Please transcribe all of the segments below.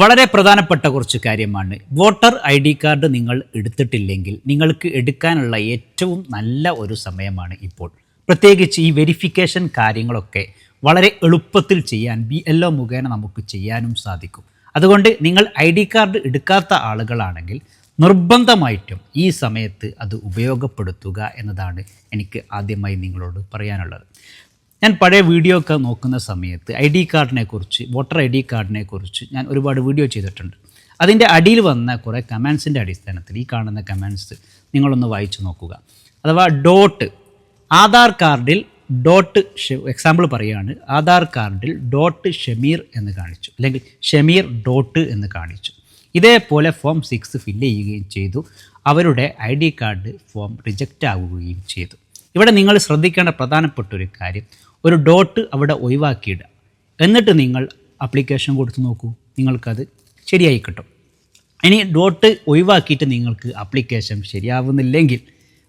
വളരെ പ്രധാനപ്പെട്ട കുറച്ച് കാര്യമാണ്. വോട്ടർ ഐ ഡി കാർഡ് നിങ്ങൾ എടുത്തിട്ടില്ലെങ്കിൽ നിങ്ങൾക്ക് എടുക്കാനുള്ള ഏറ്റവും നല്ല ഒരു സമയമാണ് ഇപ്പോൾ. പ്രത്യേകിച്ച് ഈ വെരിഫിക്കേഷൻ കാര്യങ്ങളൊക്കെ വളരെ എളുപ്പത്തിൽ ചെയ്യാൻ ബി എൽ ഒ മുഖേന നമുക്ക് ചെയ്യാനും സാധിക്കും. അതുകൊണ്ട് നിങ്ങൾ ഐ ഡി കാർഡ് എടുക്കാത്ത ആളുകളാണെങ്കിൽ നിർബന്ധമായിട്ടും ഈ സമയത്ത് അത് ഉപയോഗപ്പെടുത്തുക എന്നതാണ് എനിക്ക് ആദ്യമായി നിങ്ങളോട് പറയാനുള്ളത്. ഞാൻ പഴയ വീഡിയോ ഒക്കെ നോക്കുന്ന സമയത്ത് ഐ ഡി കാർഡിനെ കുറിച്ച് വോട്ടർ ഐ ഡി കാർഡിനെ കുറിച്ച് ഞാൻ ഒരുപാട് വീഡിയോ ചെയ്തിട്ടുണ്ട്. അതിന്റെ അടിയിൽ വന്ന കുറേ കമാൻസിന്റെ അടിസ്ഥാനത്തിൽ ഈ കാണുന്ന കമാൻസ് നിങ്ങളൊന്ന് വായിച്ചു നോക്കുക. അഥവാ ഡോട്ട് ആധാർ കാർഡിൽ ഡോട്ട് എക്സാമ്പിൾ പറയുകയാണ് ആധാർ കാർഡിൽ ഡോട്ട് ഷമീർ എന്ന് കാണിച്ചു അല്ലെങ്കിൽ ഷമീർ ഡോട്ട് എന്ന് കാണിച്ചു. ഇതേപോലെ ഫോം സിക്സ് ഫില്ല് ചെയ്യുകയും ചെയ്തു അവരുടെ I D card form reject ആവുകയും ചെയ്തു. ഇവിടെ നിങ്ങൾ ശ്രദ്ധിക്കേണ്ട പ്രധാനപ്പെട്ട ഒരു കാര്യം. ഒരു ഡോട്ട് അവിടെ ഒഴിവാക്കിയിടുക. എന്നിട്ട് നിങ്ങൾ അപ്ലിക്കേഷൻ കൊടുത്ത് നോക്കൂ. നിങ്ങൾക്കത് ശരിയായി കിട്ടും. ഇനി ഡോട്ട് ഒഴിവാക്കിയിട്ട് നിങ്ങൾക്ക് അപ്ലിക്കേഷൻ ശരിയാവുന്നില്ലെങ്കിൽ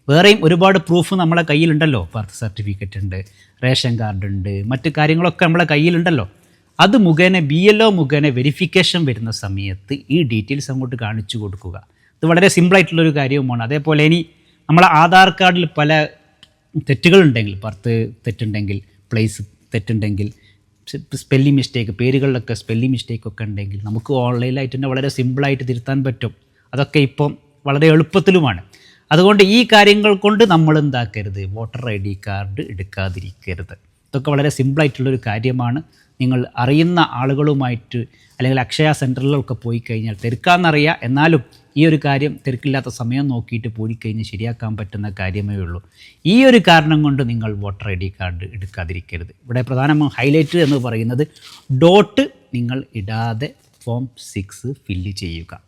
വേറെയും ഒരുപാട് പ്രൂഫ് നമ്മളെ കയ്യിലുണ്ടല്ലോ. ബർത്ത് സർട്ടിഫിക്കറ്റ് ഉണ്ട് റേഷൻ കാർഡ് ഉണ്ട് മറ്റ് കാര്യങ്ങളൊക്കെ നമ്മളെ കയ്യിലുണ്ടല്ലോ. അത് മുഖേന ബി എൽ ഒ മുഖേന വെരിഫിക്കേഷൻ വരുന്ന സമയത്ത് ഈ ഡീറ്റെയിൽസ് അങ്ങോട്ട് കാണിച്ചു കൊടുക്കുക. ഇത് വളരെ സിമ്പിളായിട്ടുള്ളൊരു കാര്യവുമാണ്. അതേപോലെ ഇനി നമ്മളെ ആധാർ കാർഡിൽ പല തെറ്റുകളുണ്ടെങ്കിൽ ബർത്ത് തെറ്റുണ്ടെങ്കിൽ പ്ലേസ് തെറ്റുണ്ടെങ്കിൽ സ്പെല്ലിംഗ് മിസ്റ്റേക്ക് പേരുകളിലൊക്കെ സ്പെല്ലിംഗ് മിസ്റ്റേക്ക് ഒക്കെ ഉണ്ടെങ്കിൽ നമുക്ക് ഓൺലൈനായിട്ട് തന്നെ വളരെ സിമ്പിളായിട്ട് തിരുത്താൻ പറ്റും. അതൊക്കെ ഇപ്പം വളരെ എളുപ്പത്തിലുമാണ്. അതുകൊണ്ട് ഈ കാര്യങ്ങൾ കൊണ്ട് നമ്മൾ എന്താക്കരുത്? വോട്ടർ ഐ ഡി കാർഡ് എടുക്കാതിരിക്കരുത്. ഇതൊക്കെ വളരെ സിമ്പിളായിട്ടുള്ളൊരു കാര്യമാണ്. നിങ്ങൾ അറിയുന്ന ആളുകളുമായിട്ട് അല്ലെങ്കിൽ അക്ഷയ സെന്ററിലൊക്കെ പോയി കഴിഞ്ഞാൽ തിരക്കാന്നറിയാം. എന്നാലും ഈ ഒരു കാര്യം തിരക്കില്ലാത്ത സമയം നോക്കിയിട്ട് പോയി കഴിഞ്ഞ് ശരിയാക്കാൻ പറ്റുന്ന കാര്യമേ ഉള്ളൂ. ഈ ഒരു കാരണം കൊണ്ട് നിങ്ങൾ വോട്ടർ ഐ ഡി കാർഡ് എടുക്കാതിരിക്കരുത്. ഇവിടെ പ്രധാനമായും ഹൈലൈറ്റ് എന്ന് പറയുന്നത് ഡോട്ട് നിങ്ങൾ ഇടാതെ ഫോം സിക്സ് ഫില്ല് ചെയ്യുക.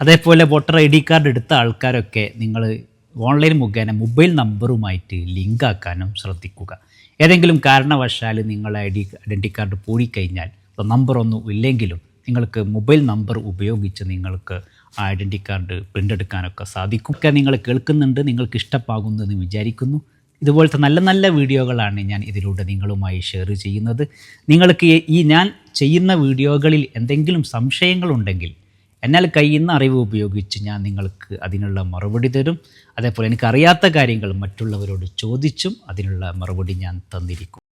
അതേപോലെ വോട്ടർ ഐ ഡി കാർഡ് എടുത്ത ആൾക്കാരൊക്കെ നിങ്ങൾ ഓൺലൈൻ മുഖേന മൊബൈൽ നമ്പറുമായിട്ട് ലിങ്കാക്കാനും ശ്രദ്ധിക്കുക. ഏതെങ്കിലും കാരണവശാൽ നിങ്ങൾ ഐ ഡി ഐഡന്റി കാർഡ് പോയിക്കഴിഞ്ഞാൽ നമ്പറൊന്നും ഇല്ലെങ്കിലും നിങ്ങൾക്ക് മൊബൈൽ നമ്പർ ഉപയോഗിച്ച് നിങ്ങൾക്ക് ആ ഐഡന്റി കാർഡ് പ്രിന്റ് എടുക്കാനൊക്കെ സാധിക്കും. ഒക്കെ നിങ്ങൾ കേൾക്കുന്നുണ്ട് നിങ്ങൾക്ക് ഇഷ്ടപ്പാകുന്നെന്ന് വിചാരിക്കുന്നു. ഇതുപോലത്തെ നല്ല നല്ല വീഡിയോകളാണ് ഞാൻ ഇതിലൂടെ നിങ്ങളുമായി ഷെയർ ചെയ്യുന്നത്. നിങ്ങൾക്ക് ഈ ഞാൻ ചെയ്യുന്ന വീഡിയോകളിൽ എന്തെങ്കിലും സംശയങ്ങളുണ്ടെങ്കിൽ എന്നാൽ കഴിയുന്ന അറിവ് ഉപയോഗിച്ച് ഞാൻ നിങ്ങൾക്ക് അതിനുള്ള മറുപടി തരും. അതേപോലെ എനിക്കറിയാത്ത കാര്യങ്ങൾ മറ്റുള്ളവരോട് ചോദിച്ചും അതിനുള്ള മറുപടി ഞാൻ തന്നിരിക്കും.